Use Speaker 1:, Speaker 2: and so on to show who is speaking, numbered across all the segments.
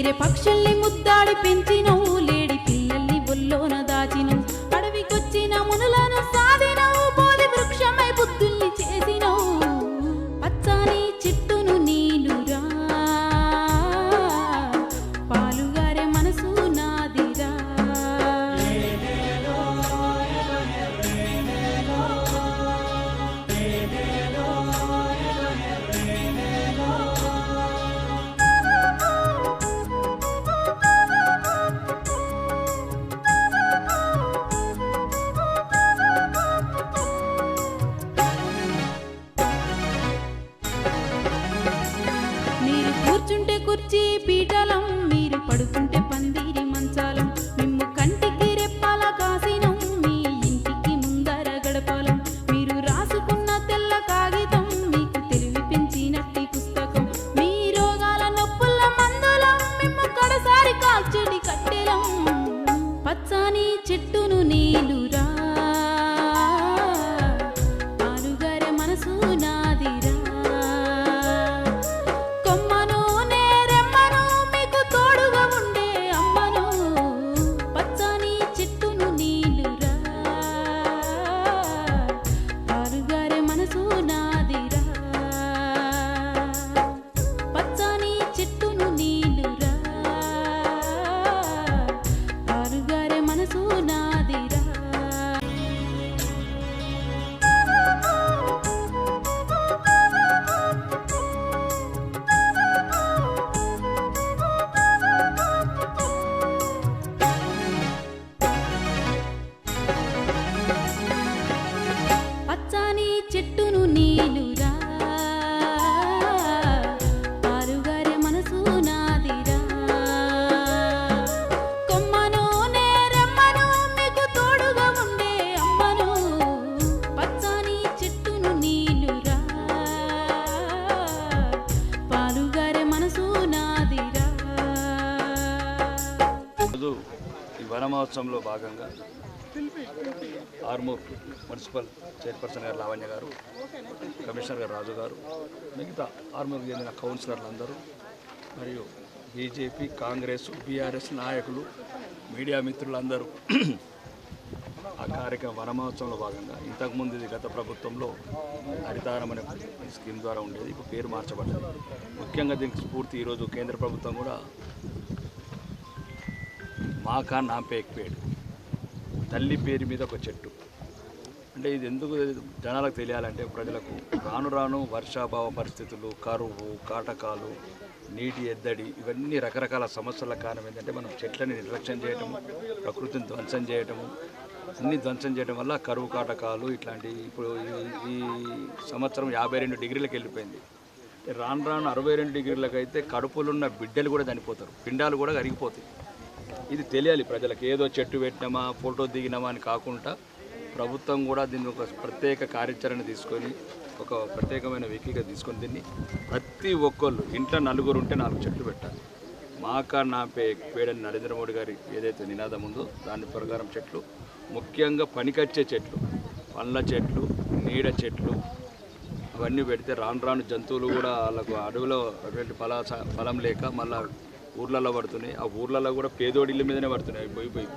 Speaker 1: ఎగిరే పక్షుల్ని ముద్దాడి పెంచినవు.
Speaker 2: حتى మహోత్సవంలో భాగంగా ఆర్మూర్ మున్సిపల్ చైర్పర్సన్ గారు లావణ్య గారు కమిషనర్ గారు రాజు గారు మిగతా ఆర్మూర్కి చెందిన కౌన్సిలర్లు అందరూ మరియు బీజేపీ కాంగ్రెస్ బీఆర్ఎస్ నాయకులు మీడియా మిత్రులందరూ ఆ వన వనమహోత్సవంలో భాగంగా ఇంతకుముందు ఇది గత ప్రభుత్వంలో హరితారం అనే స్కీమ్ ద్వారా ఉండేది ఇప్పుడు పేరు మార్చబడ్డది. ముఖ్యంగా దీనికి స్ఫూర్తి ఈరోజు కేంద్ర ప్రభుత్వం కూడా మాకా నాంపే ఎక్పేడ్ తల్లి పేరు మీద ఒక చెట్టు. అంటే ఇది ఎందుకు జనాలకు తెలియాలంటే ప్రజలకు రాను రాను వర్షాభావ పరిస్థితులు కరువు కాటకాలు నీటి ఎద్దడి ఇవన్నీ రకరకాల సమస్యల కారణం ఏంటంటే మనం చెట్లని నిర్లక్ష్యం చేయటము ప్రకృతిని ధ్వంసం చేయటము అన్ని ధ్వంసం చేయడం వల్ల కరువు కాటకాలు ఇట్లాంటి ఇప్పుడు ఈ- ఈ సంవత్సరం యాభై రెండు డిగ్రీలకు వెళ్ళిపోయింది. రాను రాను అరవై రెండు డిగ్రీలకు అయితే కడుపులున్న బిడ్డలు కూడా చనిపోతారు. పిండాలు కూడా కరిగిపోతాయి. ఇది తెలియాలి ప్రజలకు. ఏదో చెట్టు పెట్టినామా ఫోటో దిగినామా అని కాకుండా ప్రభుత్వం కూడా దీన్ని ఒక ప్రత్యేక కార్యాచరణ తీసుకొని ఒక ప్రత్యేకమైన వెహికల్గా తీసుకొని దీన్ని ప్రతి ఒక్కళ్ళు ఇంట్లో నలుగురు ఉంటే నాలుగు చెట్లు పెట్టాలి. మాకా నాపే పేడని నరేంద్ర మోడీ గారి ఏదైతే నినాదం ఉందో దాని ప్రకారం చెట్లు ముఖ్యంగా పనికొచ్చే చెట్లు పండ్ల చెట్లు నీడ చెట్లు అవన్నీ పెడితే రాను రాను జంతువులు కూడా వాళ్ళకు అడవిలో అటువంటి ఫలం లేక మళ్ళీ ఊర్లలో పడుతున్నాయి. ఆ ఊర్లలో కూడా పేదోడి ఇళ్ళ మీదనే పడుతున్నాయి. అవి పోయి పోయి.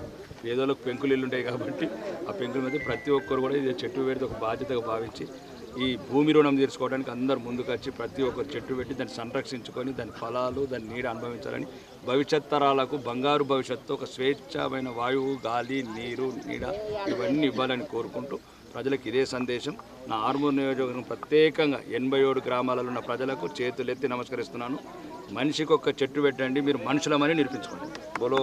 Speaker 2: పేదోళ్ళకు పెంకులు ఇల్లు ఉంటాయి కాబట్టి ఆ పెంకుల మీద ప్రతి ఒక్కరు కూడా ఇది చెట్టు పెడితే ఒక బాధ్యతగా భావించి ఈ భూమి రుణం తీర్చుకోవడానికి అందరు ముందుకు వచ్చి ప్రతి ఒక్కరు చెట్టు పెట్టి దాన్ని సంరక్షించుకొని దాని ఫలాలు దాని నీడ అనుభవించాలని భవిష్యత్ తరాలకు బంగారు భవిష్యత్తు ఒక స్వేచ్ఛమైన వాయువు గాలి నీరు నీడ ఇవన్నీ ఇవ్వాలని కోరుకుంటూ ప్రజలకు ఇదే సందేశం. నా ఆర్మూర్ నియోజకవర్గం ప్రత్యేకంగా ఎనభై ఏడు గ్రామాలలో ఉన్న ప్రజలకు చేతులెత్తి నమస్కరిస్తున్నాను. మనిషికి ఒక చెట్టు పెట్టండి మీరు మనుషులమని నిరూపించుకోండి. బోలో